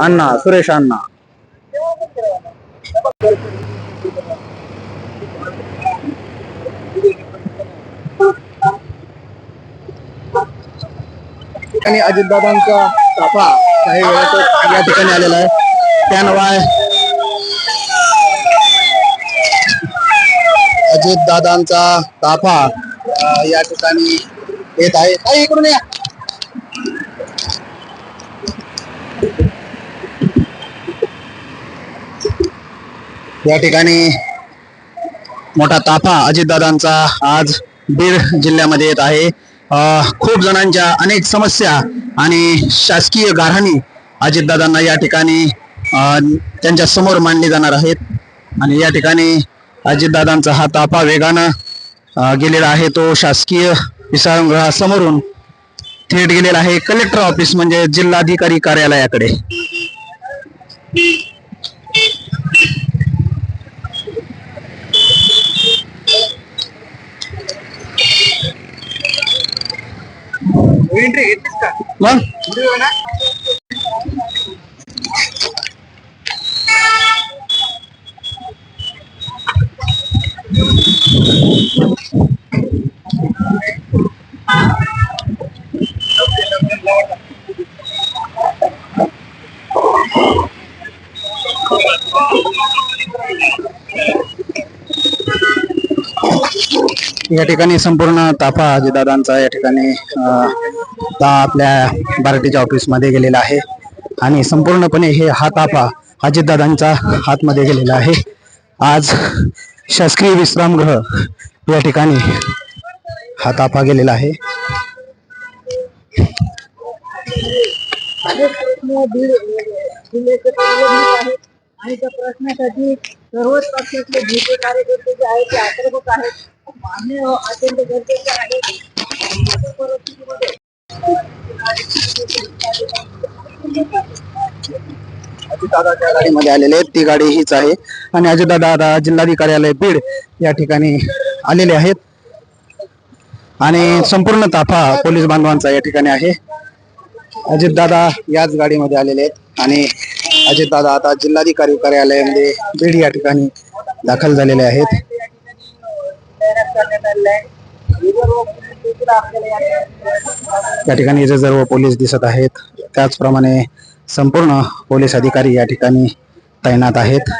अण्णा सुरेश अण्णा. आणि अजितदादांचा ताफा काही वेळातच या ठिकाणी आलेला आहे. त्या अजित अजितदादांचा ताफा या ठिकाणी येत आहे. काही इकडून या. या ठिकाणी मोठा ताफा अजितदादांचा आज बीड जिल्ह्यामध्ये येत आहे. खूप जणांच्या अनेक समस्या आणि शासकीय गाऱ्हाणी अजितदादांना या ठिकाणी त्यांच्यासमोर मांडली जाणार आहेत. आणि या ठिकाणी अजितदादांचा हा ताफा वेगानं गेलेला आहे. तो शासकीय विसारगृहासमोरून थेट गेलेला आहे. कलेक्टर ऑफिस म्हणजे जिल्हाधिकारी कार्यालयाकडे. मग या ठिकाणी संपूर्ण ताफा अजितदादांचा या ठिकाणी आता आपल्या बार्टीच्या ऑफिसमध्ये गेलेला आहे. आणि संपूर्णपणे हे हा ताफा अजितदादांचा हातमध्ये गेलेला आहे. आज शासकीय विश्रामगृह या ठिकाणी हा ताफा गेलेला आहे. आणि त्या प्रश्नासाठी सर्वच पक्षातले नेते कार्यकर्ते जे आहेत ते आक्रमक आहेत. मान्य हो, अत्यंत गरजेचे आहे. अशा परिस्थितीमध्ये अजितदादा गाडीमध्ये आलेले आहेत. ती गाडी हीच आहे. आणि अजितदादा आता जिल्हाधिकार्यालय बीड या ठिकाणी आलेले आहेत. आणि संपूर्ण ताफा पोलीस बांधवांचा या ठिकाणी आहे. अजितदादा याच गाडीमध्ये आलेले आहेत. आणि अजितदादा आता जिल्हाधिकारी कार्यालयामध्ये बीड या ठिकाणी दाखल झालेले आहेत. या ठिकाणी या ठिकाणी पोलीस दिसत आहेत त्याचप्रमाणे संपूर्ण पोलीस अधिकारी या ठिकाणी तैनात आहेत.